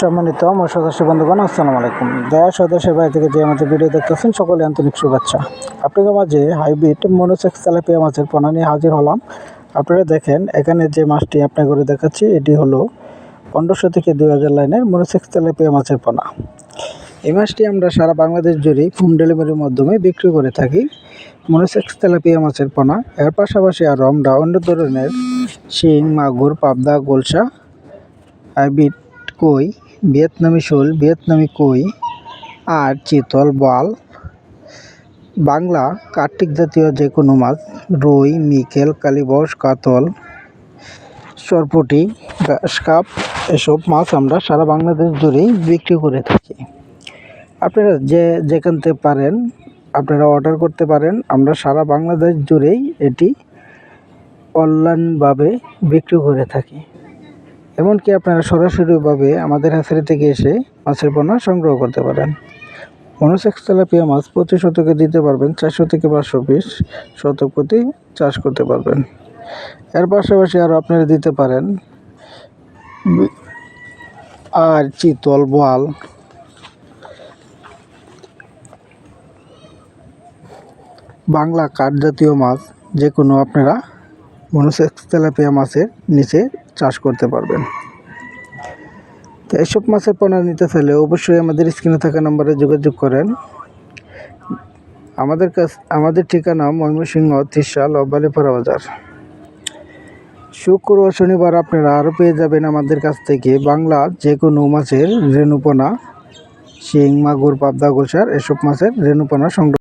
সম্মানিত আমার সদস্য বন্ধুগণ, আসসালামু আলাইকুম। দয়া সদস্যের বাড়ি থেকে যে আমাদের ভিডিও দেখতেছেন, সকলে আন্তরিক শুভেচ্ছা। আপনাদের মাঝে হাইব্রিড মনোসেক্স তেলাপিয়া মাছের পোনা নিয়ে হাজির হলাম। আপনারা দেখেন, এখানে যে মাছটি আপনার করে দেখাচ্ছি, এটি হলো পনেরোশো থেকে দুই হাজার লাইনের মনোসেক্স তেলাপিয়া মাছের পোনা। এই মাছটি আমরা সারা বাংলাদেশ জুড়েই হোম ডেলিভারির মাধ্যমে বিক্রি করে থাকি মনোসেক্স তেলাপিয়া মাছের পোনা। এর পাশাপাশি আরও আমরা অন্য ধরনের শিং, মাগুর, পাবদা গোলসা হাইব্রিড কই? ভিয়েতনামি শোল, ভিয়েতনামি কই? আর চিতল বাল। বাংলা, কার্তিক জাতীয় যে কোনো মাছ, রুই, মিকেল কালিবস কাতল, সরপুটি কাপ, এসব মাছ আমরা সারা বাংলাদেশ জুড়েই বিক্রি করে থাকি। আপনারা যে যেখান থেকে পারেন, আপনারা অর্ডার করতে পারেন, আমরা সারা বাংলাদেশ জুড়েই এটি অনলাইনভাবে বিক্রি করে থাকি। এমনকি আপনারা সরাসরিভাবে আমাদের হ্যাচারি থেকে এসে মাছের পোনা সংগ্রহ করতে পারেন। মনোসেক্স তেলাপিয়া মাছ প্রতি শতকে দিতে পারবেন চারশো থেকে পাঁচশো পিস, শতক প্রতি চাষ করতে পারবেন। এর পাশাপাশি আরও আপনারা দিতে পারেন আর চিতল বোয়াল। বাংলা কাঠ জাতীয় মাছ যে কোনো আপনারা মনোসেক্স তেলাপিয়া মাছের নিচে চাষ করতে পারবেন তো এসব মাছের পোনা নিতে চাইলে অবশ্যই আমাদের স্ক্রিনে থাকা নম্বরে যোগাযোগ করেন। আমাদের কাছ, আমাদের ঠিকানা ময়মনসিংহ ত্রিশাল ও বাজার। শুক্র ও শনিবার আপনারা আরও পেয়ে যাবেন আমাদের কাছ থেকে বাংলা যে কোনো মাছের রেণুপোনা, শিং, মাগুর, পাবদা, গোসার, এসব মাছের রেণুপোনা সংগ্রহ